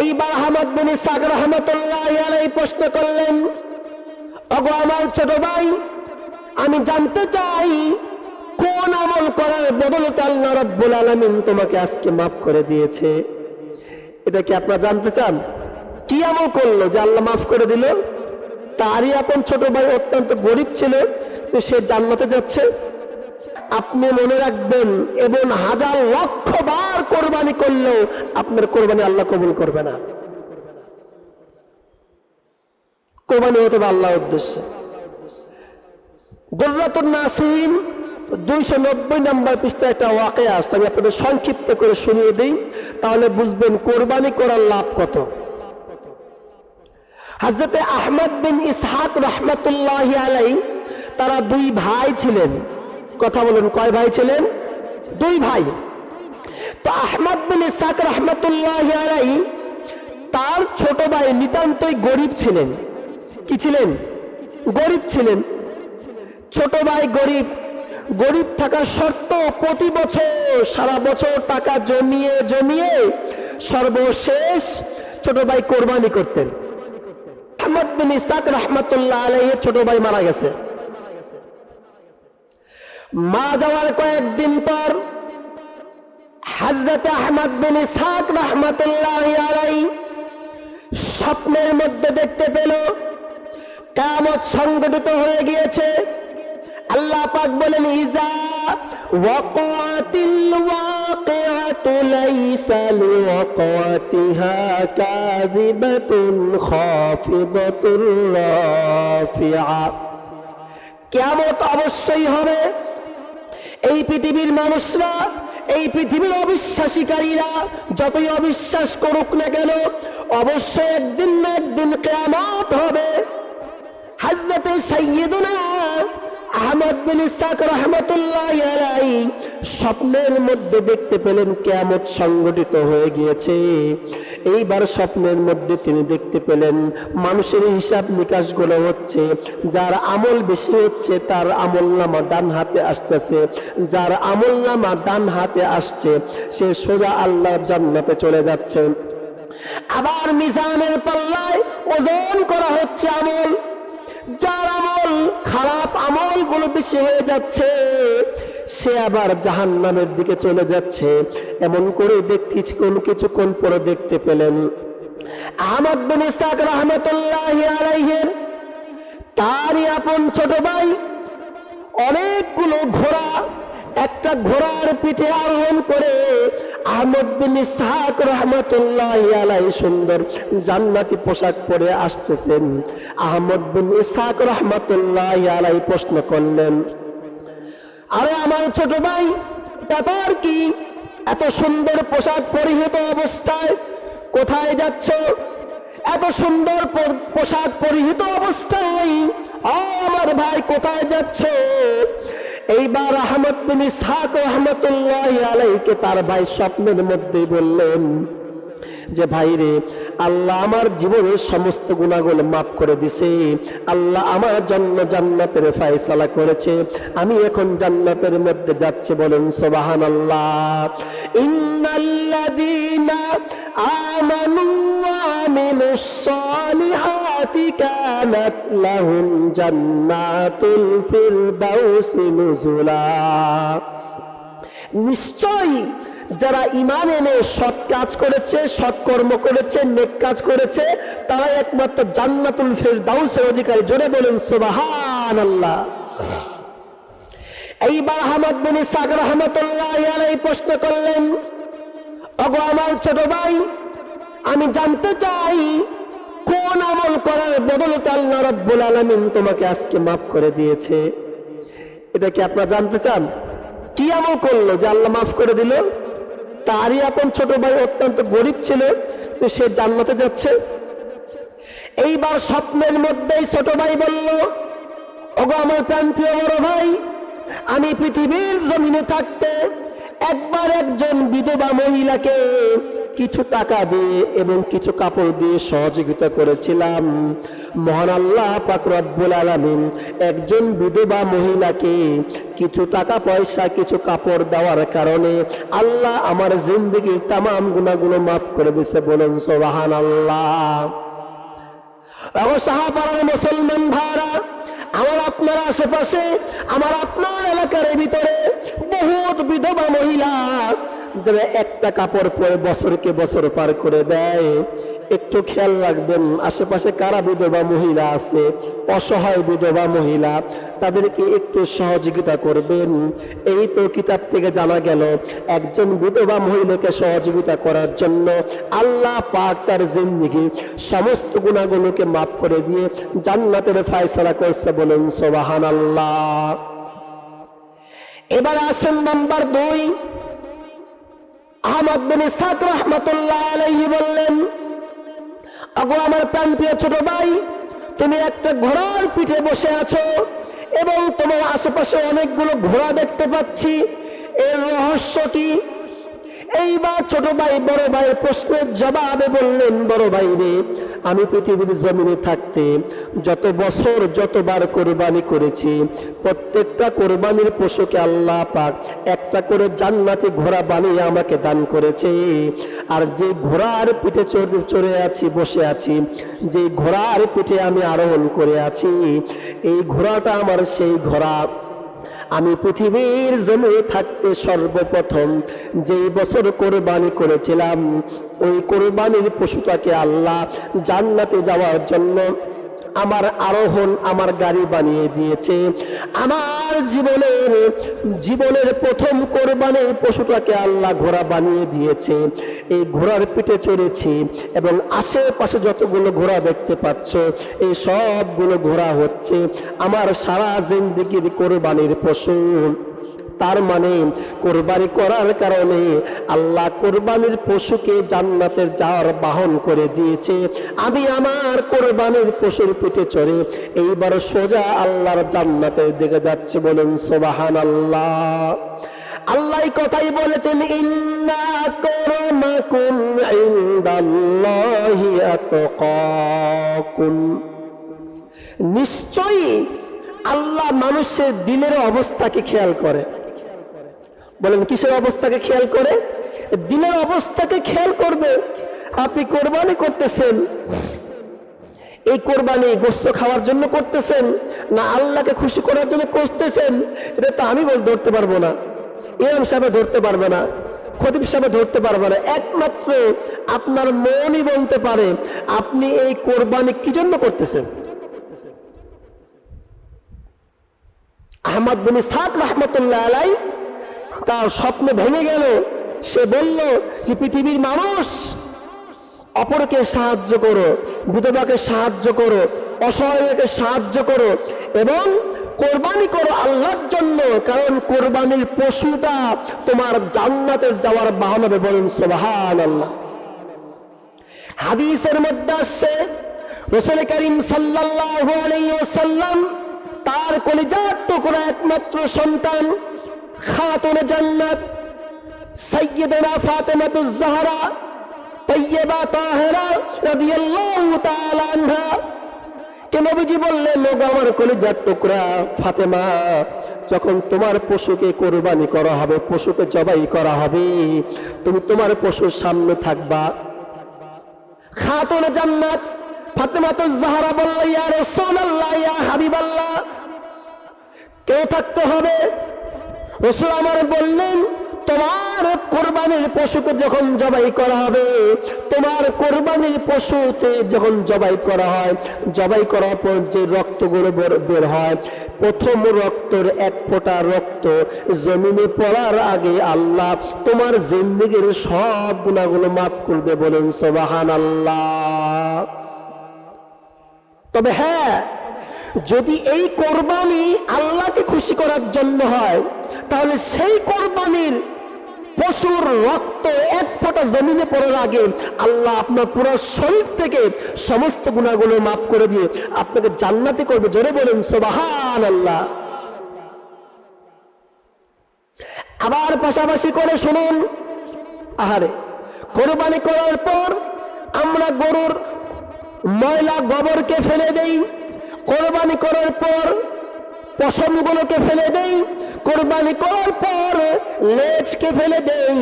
এইবার আহমদ বিন ইসাক রহমতুল্লাহ আলাই প্রশ্ন করলেন, অগো আমার ছোট ভাই, আমি জানতে চাই, কোন আমল করার বদলতে আল্লাহ রব্বুল আলমিন তোমাকে আজকে মাফ করে দিয়েছে? এটা কি আপনারা জানতে চান? কি আমল করল যে আল্লাহ মাফ করে দিল? তারই আপন ছোট ভাই অত্যন্ত গরিব ছিল, তো সে জান্নাতে যাচ্ছে। আপনি মনে রাখবেন এবং হাজার লক্ষ বার কোরবানি করলেও আপনার কোরবানি আল্লাহ কবুল করবে না। কোরবানি হতে হবে আল্লাহ উদ্দেশ্যে। গোল্লাতুল নাসিম, দুইশো নব্বই নাম্বার পৃষ্ঠা একটা ওয়াকে আসছে আমি আপনাদের সংক্ষিপ্ত করে শুনিয়ে দিই, তাহলে বুঝবেন কোরবানি করার লাভ কত। হাজরতে আহমদ বিন ইসহাক রহমতুল্লাহ আলাই তারা দুই ভাই ছিলেন। কথা বলুন, কয় ভাই ছিলেন? দুই ভাই। তো আহমদ বিন ইসহাক রহমতুল্লাহ আলাই তার ছোট ভাই নিতান্তই গরিব ছিলেন। কি ছিলেন? গরিব ছিলেন। ছোট ভাই গরিব। গরিব থাকার শর্ত প্রতি বছর, সারা বছর টাকা জমিয়ে জমিয়ে সর্বশেষ ছোট ভাই কোরবানি করতেন। আহমদ বিন ইসাক রহমতুল্লাহ আলাইয়ের ছোট ভাই মারা গেছে। মা যাওয়ার কয়েকদিন পর হাজরত আহমদ বিন ইসাক রহমতুল্লাহ আলাই স্বপ্নের মধ্যে দেখতে পেল কামত সংগঠিত হয়ে গিয়েছে। আল্লাহ পাক বলেন ইজা ওয়াকাতিল ওয়াকিআতু লাইসা লিওয়াকাতিহা কাযিবাতুন খাফিদাতুর রাফিআ। কিয়ামত অবশ্যই হবে। এই পৃথিবীর মানুষরা এই পৃথিবীর অবিশ্বাসীকারীরা যতই অবিশ্বাস করুক না কেন, অবশ্যই একদিন না একদিন কেমত হবে। হাজরতে সৈয়দুনা আহমদ বিন ইসাক রহমতুল্লাহ স্বপ্নের মধ্যে দেখতে পেলেন কেয়ামত সংগঠিত হয়ে গিয়েছে। এইবার স্বপ্নের মধ্যে তিনি দেখতে পেলেন মানুষের হিসাব নিকাশগুলো হচ্ছে, যার আমল বেশি হচ্ছে তার আমল নামা ডান হাতে আসতেছে। যার আমল নামা ডান হাতে আসছে, সে সোজা আল্লাহর জান্নাতে চলে যাচ্ছে। আবার মিজানের পাল্লায় ওজন করা হচ্ছে আমল। আমল খারাপ আমলগুলো বেশি হয়ে যাচ্ছে, সে আবার জাহান নামের দিকে চলে যাচ্ছে। এমন করে দেখতে কিছুক্ষণ পরে দেখতে পেলেন আহমদ বিন ইসাক রহমতুল্লাহ আলাইহের তারই আপন ছোট ভাই। অনেকগুলো ঘোড়া একটা ঘোড়ার পিঠে আরোহণ করে আহমদ বিন ইসহাক রহমতুল্লাহ সুন্দর জান্নাতি পোশাক পরে আসতেছেন। আহমদ বিন ইসহাক রহমতুল্লাহ আলাই প্রশ্ন করলেন, আরে আমার ছোট ভাই, ব্যাপার কি? এত সুন্দর পোশাক পরিহিত অবস্থায় কোথায় যাচ্ছ? এত সুন্দর পোশাক পরিহিত অবস্থায় আমার ভাই কোথায় যাচ্ছ? এইবার আহমদ বিন ইসহাক রহমতুল্লাহ আলাইকে তার ভাই স্বপ্নের মধ্যে বললেন যে, ভাই রে, আল্লাহ আমার জীবনের সমস্ত গুণাগুলো মাফ করে দিছে। আল্লাহ আমার জন্য জান্নাতের ফায়সালা করেছে। আমি এখন জান্নাতের মধ্যে যাচ্ছে বলেন সোবাহান আল্লাহ ইন্নাল্লাযীনা আমানু ওয়া আমিলুস লাহুম জান্নাতুল ফিরদাউসি নুজুলা নিশ্চয়ই যারা ইমান এনে সৎ কাজ করেছে, সৎ কর্ম করেছে, নেক কাজ করেছে তারা একমাত্র জান্নাতুল ফেরদাউসের অধিকারী। জোরে বলেন সুবহান আল্লাহ এইবার আহমদ বিন ইসাক রহমতুল্লাহ প্রশ্ন করলেন, অগো আমার ছোট ভাই, আমি জানতে চাই কোন আমল করার বদলতে আল্লাহ রব্বুল আলামিন তোমাকে আজকে মাফ করে দিয়েছে। এটা কি আপনারা জানতে চান? কি আমল করল যে আল্লাহ মাফ করে দিল? তারই আপন ছোট ভাই অত্যন্ত গরিব ছিল, তো সে জান্নাতে যাচ্ছে। এইবার স্বপ্নের মধ্যেই ছোট ভাই বলল, ওগো আমার প্রান্তীয় বড় ভাই, আমি পৃথিবীর জমিনে থাকতে একবার একজন বিধবা মহিলাকে কিছু টাকা দিয়ে এবং কিছু কাপড় দিয়ে সহযোগিতা করেছিলাম। মহান আল্লাহ পাক রব্বুল আলামিন একজন বিধবা মহিলাকে কিছু টাকা পয়সা, কিছু কাপড় দেওয়ার কারণে আল্লাহ আমার জিন্দগির তাম গুণাগুলো মাফ করে দিছে বলেন সোবাহান আল্লাহ মুসলমান ভাইরা আমার আপনার আশেপাশে, আমার আপনার এলাকার ভিতরে বহুত বিধবা মহিলা, যারা একটা কাপড় পরে বছরকে বছর পার করে দেয়। একটু খেয়াল রাখবেন, আশেপাশে কারা বিধবা মহিলা আছে? অসহায় বিধবা মহিলা, তাদেরকে একটু সহযোগিতা করবেন। এই তো কিতাব থেকে জানা গেল, একজন বিধবা মহিলাকে সহযোগিতা করার জন্য আল্লাহ পাক তার জিন্দিগি সমস্ত গুণাগুলোকে মাফ করে দিয়ে জান্নাতের ফায়সালা করছে বলেন সোবাহান আল্লাহ এবার আসেন নাম্বার দুই। আহমদ বিন ইসহাক রহমতুল্লাহ আলাইহি বললেন আগো আমার প্রাণ ছোট ভাই, তুমি একটা ঘোড়ার পিঠে বসে আছো এবং তোমার আশেপাশে অনেকগুলো ঘোড়া দেখতে পাচ্ছি। এর রহস্য কি এইবার ছোট ভাই, বড় ভাইয়ের প্রশ্নের জবাবে বললেন, বড় ভাই রে, আমি পৃথিবীর জমিনে থাকতে যত বছর যতবার কোরবানি করেছি, প্রত্যেকটা কোরবানির পশুকে আল্লাহ পাক একটা করে জান্নাতি ঘোড়া বানিয়ে আমাকে দান করেছে। আর যে ঘোড়ার পিঠে চড়ে চড়ে আছি, বসে আছি যে ঘোড়ার পিঠে আমি আরোহণ করে আছি, এই ঘোড়াটা আমার সেই ঘোড়া আমি পৃথিবীর জমে থাকতে সর্বপ্রথম যেই বছর কোরবানি করেছিলাম, ওই কোরবানির পশুটাকে আল্লাহ জান্নাতে যাওয়ার জন্য আমার আরোহণ আমার গাড়ি বানিয়ে দিয়েছে। আমার জীবনের জীবনের প্রথম কোরবানির পশুটাকে আল্লাহ ঘোড়া বানিয়ে দিয়েছে। এই ঘোড়ার পিঠে চড়েছি এবং আশেপাশে যতগুলো ঘোড়া দেখতে পাচ্ছ, এই সবগুলো ঘোড়া হচ্ছে আমার সারা জিন্দিগির কোরবানির পশু। তার মানে কোরবানি করার কারণে আল্লাহ কোরবানির পশুকে জান্নাতের যাওয়ার বাহন করে দিয়েছে। আমি আমার কোরবানির পশুর পিঠে চড়ে এইবার সোজা আল্লাহর জান্নাতের দিকে যাচ্ছে বলুন সোবাহান আল্লাহ আল্লাহ কথাই বলেছেন নিশ্চয়ই আল্লাহ মানুষের দিনের অবস্থাকে খেয়াল করে। বলেন, কিসের অবস্থাকে খেয়াল করে? দিনের অবস্থাকে খেয়াল করবে। আপনি কোরবানি করতেছেন। এই কোরবানি গোস্ত খাওয়ার জন্য করতেছেন, না আল্লাহকে খুশি করার জন্য করতেছেন, এটা তো আমি বল ধরতে পারব না। ইমাম সাহেব ধরতে পারবে না, খতিব সাহেব ধরতে পারবে না। একমাত্র আপনার মনই বলতে পারে, আপনি এই কোরবানি কি জন্য করতেছেন? আহমদ বিন সাক রহমতুল্লাহ আলাই তার স্বপ্ন ভেঙে গেল। সে বলল যে, পৃথিবীর মানুষ, অপরকে সাহায্য করো, বিধবাকে সাহায্য করো, অসহায়কে সাহায্য করো এবং কোরবানি করো আল্লাহর জন্য, কারণ কোরবানির পশুটা তোমার জান্নাতের যাওয়ার বাহন হবে বলেন সোবাহান আল্লাহ হাদিসের মধ্যে আসছে, রসুল করিম সাল্লাল্লাহু আলাইহি ওয়াসাল্লাম তার কলিজার টুকরা একমাত্র সন্তান খাতুন জান্নাত সৈয়দনা ফাতেমাতুজ জাহরা তৈয়বা তাহেরা রাদিয়াল্লাহু তাআলা আনহা। কে নবীজি বললেন লোক আমার কলিজার টুকরা ফাতেমা, যখন তোমার পশুকে কোরবানি করা হবে, পশুকে জবাই করা হবে, তুমি তোমার পশুর সামনে থাকবা। খাতুন জান্নাত ফাতেমাতুজ জাহরা বলল, ইয়া রাসূলুল্লাহ, ইয়া হাবিবাল্লাহ, কে থাকতে হবে? রসুল আমার বললেন, তোমার কোরবানির পশুকে যখন জবাই করা হবে, তোমার কোরবানির পশুতে যখন জবাই করা হয়, জবাই করার পর যে রক্তগুলো বের- বের হয়, প্রথম রক্তর এক ফোঁটা রক্ত জমিনে পড়ার আগে আল্লাহ তোমার জিন্দিগির সব গুণাগুলো মাফ করবে বলেন সোবাহান আল্লাহ তবে হ্যাঁ যদি এই কোরবানি আল্লাহকে খুশি করার জন্য হয়, তাহলে সেই কোরবানির পশুর রক্ত এক ফোঁটা জমিনে পড়ার আগে আল্লাহ আপনার পুরো শরীর থেকে সমস্ত গুণাগুলো মাফ করে দিয়ে আপনাকে জান্নাতি করবে। জোরে বলেন সোবাহান আল্লাহ আবার পাশাপাশি করে শুনুন, আহারে, কোরবানি করার পর আমরা গরুর ময়লা গোবরকে ফেলে দেই, কোরবানি করার পর পশমগুলোকে ফেলে দেই, কোরবানি করার পর লেজকে ফেলে দেই,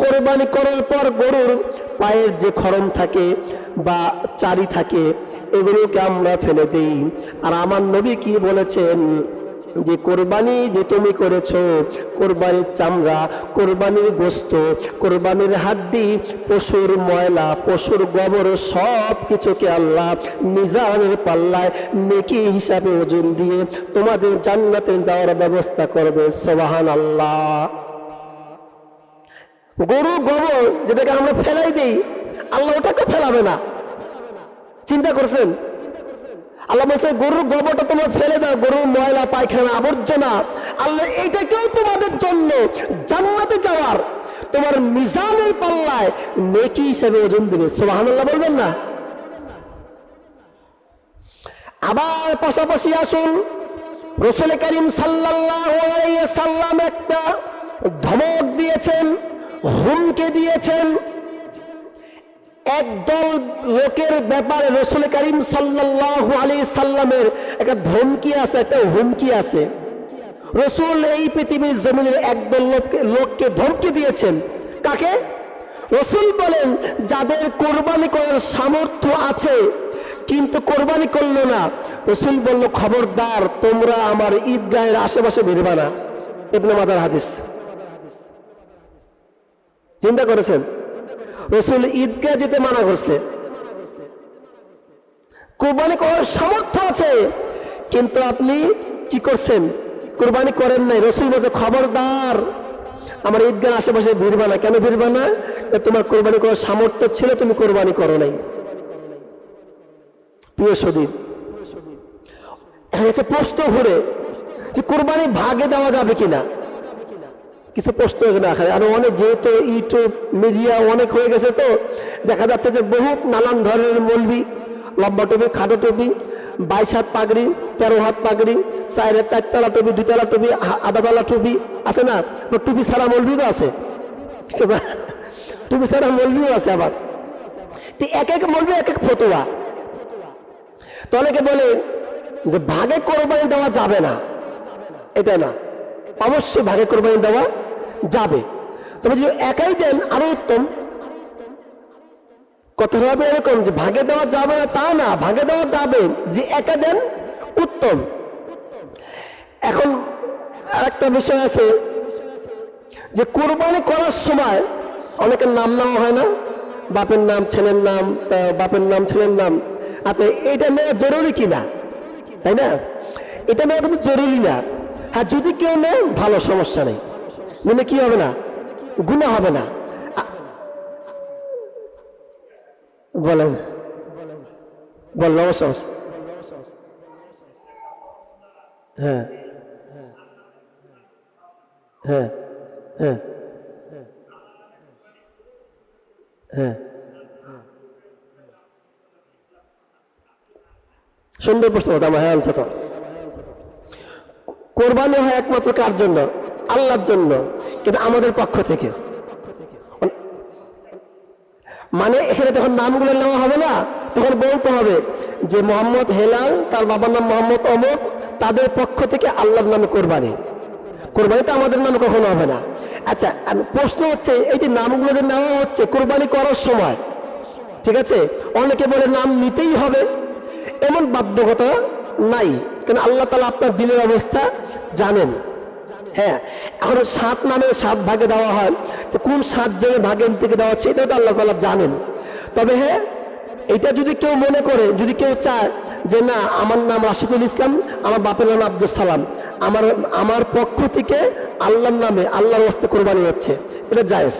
কোরবানি করার পর গরুর পায়ের যে খরম থাকে বা চারি থাকে, এগুলোকে আমরা ফেলে দেই। আর আমার নবী কি বলেছেন? যে কোরবানি যে তুমি করেছ, কোরবানির চামড়া, কোরবানির গোস্ত কোরবানির হাড্ডি, পশুর ময়লা, পশুর গোবর সব কিছুকে আল্লাহ মিজানের পাল্লায় নেকি হিসাবে ওজন দিয়ে তোমাদের জান্নাতে যাওয়ার ব্যবস্থা করবে। সোবাহান আল্লাহ গরু, গোবর যেটাকে আমরা ফেলাই দিই, আল্লাহ ওটাকে ফেলাবে না। চিন্তা করছেন? আল্লাহ বলছে, গরুর গোবরটা তোমার ফেলে দাও, গরুর ময়লা, পায়খানা, আবর্জনা। আল্লাহ এইটাকেও তোমাদের জন্য জান্নাতে যাওয়ার। তোমার মিজানের পাল্লায় নেকি হিসেবে ওজন দিবে। সোহান আল্লাহ বলবেন না? আবার পাশাপাশি আসুন, রসুল করিম সাল্লাহ সাল্লাম একটা ধমক দিয়েছেন, হুমকে দিয়েছেন। একদল লোকের ব্যাপারে রসুল করিম সাল্লাহ আলী সাল্লামের একটা ধমকি আছে, একটা হুমকি আছে। রসুল এই পৃথিবীর জমিনের একদল লোককে লোককে ধমকি দিয়েছেন। কাকে? রসুল বলেন, যাদের কোরবানি করার সামর্থ্য আছে, কিন্তু কোরবানি করল না। রসুল বলল, খবরদার, তোমরা আমার ঈদগাহের আশেপাশে বেরবা না। ইবনে মাজার হাদিস। চিন্তা করেছেন? রসুল ঈদগাহ যেতে মানা করছে। কোরবানি করার সামর্থ্য আছে, কিন্তু আপনি কি করছেন? কোরবানি করেন নাই। রসুল বলছে, খবরদার, আমার ঈদগাহ আশেপাশে ভিড়বা না। কেন ভিড়বা না? তোমার কোরবানি করার সামর্থ্য ছিল, তুমি কোরবানি করো নাই। প্রিয় সদীপ একটা প্রশ্ন ঘুরে, যে কোরবানি ভাগে দেওয়া যাবে কিনা? কিছু প্রশ্ন এখানে আখানে আরও অনেক যেহেতু ইউটিউব মিডিয়া অনেক হয়ে গেছে তো, দেখা যাচ্ছে যে বহুত নানান ধরনের মলবি লম্বা টুপি, খাটো টুপি, বাইশ হাত পাগড়ি, তেরো হাত পাগড়ি, চার চারতলা টুপি দুতলা টুপি আধাতলা টুপি, আছে না? তো টুপি ছাড়া মলবিও তো আছে। টুপি ছাড়া মলবিও আছে আবার। তো এক এক মলবি এক এক ফতুয়া। তো অনেকে বলে যে, ভাগে কোরবানি দেওয়া যাবে না। এটা না। অবশ্যই ভাগে কোরবানি দেওয়া যাবে। তবে যদি একাই দেন, আরও উত্তম। কথাটা হবে এরকম যে ভাগে দেওয়া যাবে না, তা না, ভাগে দেওয়া যাবে। যে একা দেন, উত্তম। এখন আরেকটা বিষয় আছে যে কোরবানি করার সময় অনেকের নাম নেওয়া হয় না। বাপের নাম, ছেলের নাম বাপের নাম, ছেলের নাম। আচ্ছা এটা নেওয়া জরুরি কিনা? তাই না? এটা নেওয়া কিন্তু জরুরি না। হ্যাঁ যদি কেউ নেয়, ভালো সমস্যা নেই। মানে কি হবে না? গুণা হবে না। বলেন। বলেন অবশ্য অবশ্য। হ্যাঁ। হ্যাঁ। হ্যাঁ। হ্যাঁ। সুন্দর প্রশ্ন আমার হ্যাঁ আনছে তো। কোরবানি হয় একমাত্র কার জন্য? আল্লাহর জন্য, কিন্তু আমাদের পক্ষ থেকে। মানে এখানে যখন নামগুলো নেওয়া হবে না, তখন বলতে হবে যে মোহাম্মদ হেলাল, তার বাবার নাম মোহাম্মদ অমর, তাদের পক্ষ থেকে আল্লাহর নামে কোরবানি। কোরবানি তো আমাদের নামে কখনো হবে না। আচ্ছা প্রশ্ন হচ্ছে, এই যে নামগুলো যে নেওয়া হচ্ছে, কোরবানি করার সময়, ঠিক আছে? অনেকে বলে নাম নিতেই হবে। এমন বাধ্যকতা নাই। কারণ আল্লাহ তালা আপনার দিলের অবস্থা জানেন? হ্যাঁ এখন সাত নামে সাত ভাগে দেওয়া হয়। তো কোন সাত জনের ভাগের থেকে দেওয়া হচ্ছে, এটাও তো আল্লাহ তালা জানেন। তবে হ্যাঁ এটা যদি কেউ মনে করে, যদি কেউ চায় যে না, আমার নাম রাশিদুল ইসলাম, আমার বাপের নাম আব্দুল সালাম, আমার আমার পক্ষ থেকে আল্লাহর নামে আল্লাহর হস্তে কোরবানি হচ্ছে, এটা জায়েজ।